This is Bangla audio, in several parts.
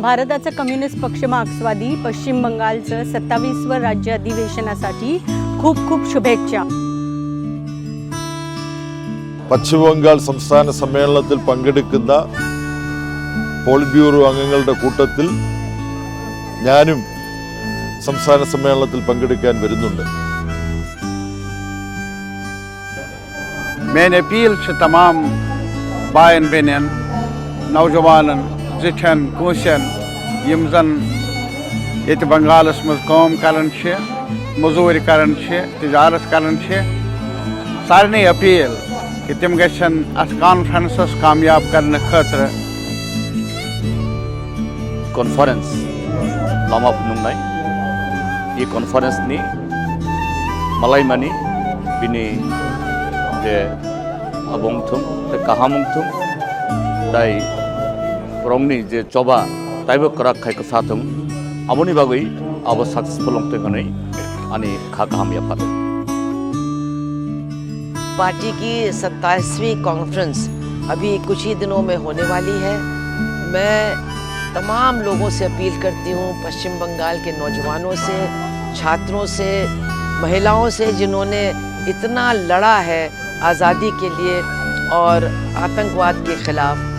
भारताचा कम्युनिस्ट पक्ष मार्क्सवादी पश्चिम बंगालचं सत्तावीसवं राज्य अधिवेशनासाठी खूप खूप शुभेच्छा പശ്ചിമബംഗാൾ സംസ്ഥാന സമ്മേളനത്തിൽ പങ്കെടുക്കുന്ന പോളിറ്റ് ബ്യൂറോ അംഗങ്ങളുടെ കൂട്ടത്തിൽ ഞാനും സംസ്ഥാന സമ്മേളനത്തിൽ പങ്കെടുക്കാൻ വരുന്നുണ്ട് मेन अपील छ तमाम बायन बेनन नौजवानन जिठन कोशन यम जन ये बंगालस मज कम करन छ मजूर करन छ तजारत करन छ सारे अपील कि तम गन अथ कॉन्फ्रेंसस कामयाब करने खतर कॉन्फ्रेंस लामा फुनुंनाय ಈ कॉन्फ्रेंसनि मालायमानि बिनि जे आबुंथुम जे काहामुंथुम दाय जे ताइबो करा खायको साथुम आबोनि बागै आबो सक्सेसफुल काहाम याफादों पार्टी की सत्ताईसवीं कॉन्फ्रेंस अभी कुछ ही दिनों में होने वाली है। मैं तमाम लोगों से अपील करती हूँ, पश्चिम बंगाल के नौजवानों से, छात्रों से, महिलाओं से, जिन्होंने इतना लड़ा है आज़ादी के लिए और आतंकवाद के ख़िलाफ़।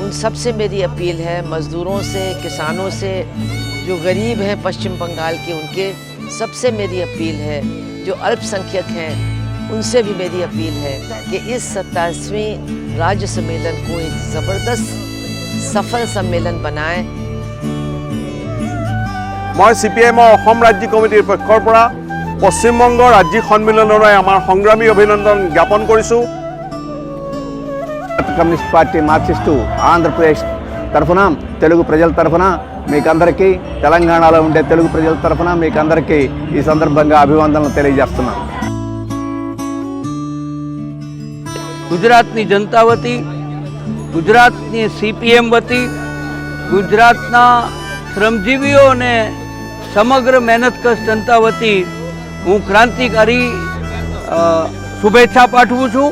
उन सबसे मेरी अपील है, मज़दूरों से, किसानों से, जो गरीब हैं पश्चिम बंगाल के उनके, सबसे मेरी अपील है, जो अल्पसंख्यक हैं, उनसे भी मेरी अपील है कि इस सत्ताईसवीं राज्य सम्मेलन को एक ज़बरदस्त, सफल सम्मेलन बनाएँ। मैं सी पी एम राज्य कमिटी पक्षर पश्चिम बंग राज्य सम्मेलन आम संग्रामी अभिनंदन ज्ञापन करूँ కమ్యూనిస్ట్ పార్టీ మార్క్సిస్టు ఆంధ్రప్రదేశ్ తరఫున తెలుగు ప్రజల తరఫున మీకందరికీ తెలంగాణలో ఉండే తెలుగు ప్రజల తరఫున మీకందరికీ ఈ సందర్భంగా అభివందనలు తెలియజేస్తున్నాను ગુજરાતની જનતા વતી ગુજરાતની સીપીએમ વતી ગુજરાતના શ્રમજીવીઓ અને સમગ્ર મહેનતકશ જનતા વતી હું ક્રાંતિકારી અ, શુભેચ્છા પાઠવું છું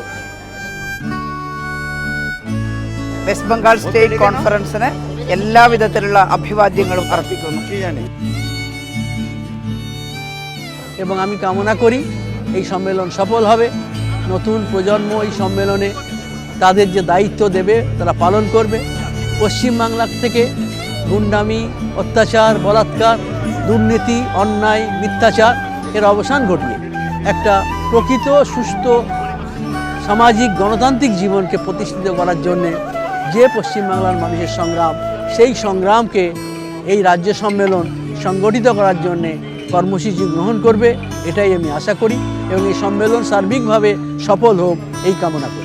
വെസ്റ്റ് ബംഗാൾ സ്റ്റേറ്റ് കോൺഫറൻസിന് എല്ലാവിധത്തിലുള്ള അഭിവാദ്യങ്ങളും അർപ്പിക്കുന്നു এবং আমি কামনা করি এই সম্মেলন সফল হবে নতুন প্রজন্ম এই সম্মেলনে তাদের যে দায়িত্ব দেবে তারা পালন করবে পশ্চিমবাংলা থেকে গুন্ডামি অত্যাচার বলাৎকার দুর্নীতি অন্যায় মিথ্যাচার এর অবসান ঘটিয়ে একটা প্রকৃত সুস্থ সামাজিক গণতান্ত্রিক জীবনকে প্রতিষ্ঠিত করার জন্যে যে পশ্চিমবাংলার মানুষের সংগ্রাম, সেই সংগ্রামকে এই রাজ্য সম্মেলন সংগঠিত করার জন্যে কর্মসূচি গ্রহণ করবে, এটাই আমি আশা করি এবং এই সম্মেলন সার্বিকভাবে সফল হোক এই কামনা করি।